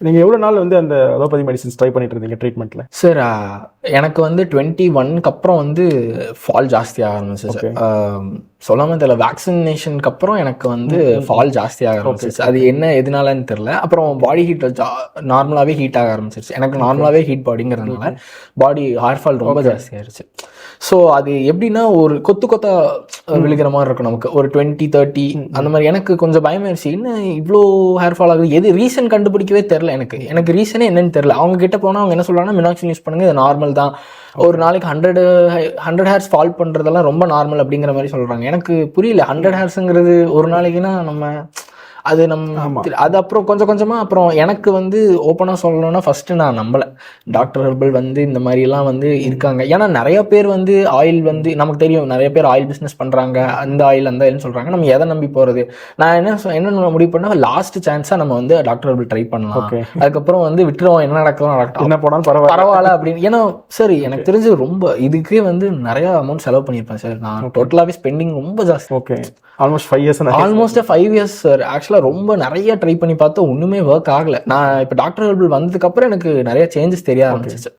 நீங்க எவ்வளவு நாள் வந்து அந்த அலோபதி மெடிசின்ஸ் ட்ரை பண்ணிட்டு இருந்தீங்க ட்ரீட்மெண்ட்ல சார் எனக்கு வந்து டுவெண்ட்டி ஒன்க்கு அப்புறம் வந்து ஃபால் ஜாஸ்தியாக ஆரம்பிச்சிச்சு Okay. சொல்லாம தெரியல. வேக்சினேஷனுக்கு அப்புறம் எனக்கு வந்து ஃபால் ஜாஸ்தியாக ஆரம்பிச்சிச்சு அது என்ன எதனாலன்னு தெரியல. அப்புறம் பாடி ஹீட் நார்மலாகவே ஹீட் ஆக ஆரம்பிச்சிருச்சு. எனக்கு நார்மலாகவே ஹீட் பாடிங்கிறதுனால பாடி ஹேர் ஃபால் ரொம்ப ஜாஸ்தியாயிருச்சு ஸோ அது எப்படின்னா ஒரு கொத்து கொத்தா விழுகிற மாதிரி இருக்கும் நமக்கு. ஒரு டுவெண்ட்டி தேர்ட்டி அந்த மாதிரி. எனக்கு கொஞ்சம் பயமாயிருச்சு என்ன இவ்வளோ ஹேர் ஃபால் ஆகுது? எது ரீசன் கண்டுபிடிக்கவே தெரில எனக்கு. எனக்கு ரீசனே என்னன்னு தெரில அவங்க கிட்ட போனால் அவங்க என்ன சொல்றாங்கன்னா மினாக்சில் யூஸ் பண்ணுங்க. இது நார்மல் தான். ஒரு நாளைக்கு ஹண்ட்ரட் ஹண்ட்ரட் ஹேர்ஸ் ஃபால் பண்ணுறதெல்லாம் ரொம்ப நார்மல் அப்படிங்கிற மாதிரி சொல்கிறாங்க எனக்கு புரியல. ஹண்ட்ரட் ஹேர்ஸுங்கிறது ஒரு நாளைக்குன்னா நம்ம அது நம்ம அது அப்புறம் கொஞ்சம் கொஞ்சமாக அப்புறம் எனக்கு வந்து ஓப்பனாக சொல்லணும்னா ஃபஸ்ட்டு நான் நம்பலை. டாக்டர் ஹெர்பல் வந்து இந்த மாதிரிலாம் வந்து இருக்காங்க. ஏன்னா நிறைய பேர் வந்து ஆயில் வந்து நமக்கு தெரியும் நிறைய பேர் ஆயில் பிஸ்னஸ் பண்ணுறாங்க அந்த ஆயில் அந்த ஆயில்னு சொல்கிறாங்க நம்ம எதை நம்பி போகிறது நான் என்ன என்ன முடிவு பண்ணா லாஸ்ட் சான்ஸாக நம்ம வந்து டாக்டர் ஹெர்பல் ட்ரை பண்ணலாம். Okay. அதுக்கப்புறம் வந்து விட்டுருவோம். என்ன நடக்கலாம் நடக்கட்டும். என்ன போனாலும் பரவாயில்ல. பரவாயில்ல அப்படின்னு. ஏன்னா சரி எனக்கு தெரிஞ்சு ரொம்ப இதுக்கே வந்து நிறைய அமௌண்ட் செலவு பண்ணியிருப்பேன் சார் நான் டோட்டலாகவே ஸ்பெண்டிங் ரொம்ப ஜாஸ்தி. Okay almost five years almost five years sir ஆக்சுவலாக ரொம்ப நிறைய ட்ரை பண்ணி பார்த்தா ஒன்றுமே ஒர்க் ஆகல. நான் இப்போ டாக்டர் ஹெர்பல் வந்ததுக்கு அப்புறம் எனக்கு நிறைய சேஞ்சஸ் தெரிய ஆரம்பிச்சிச்சு.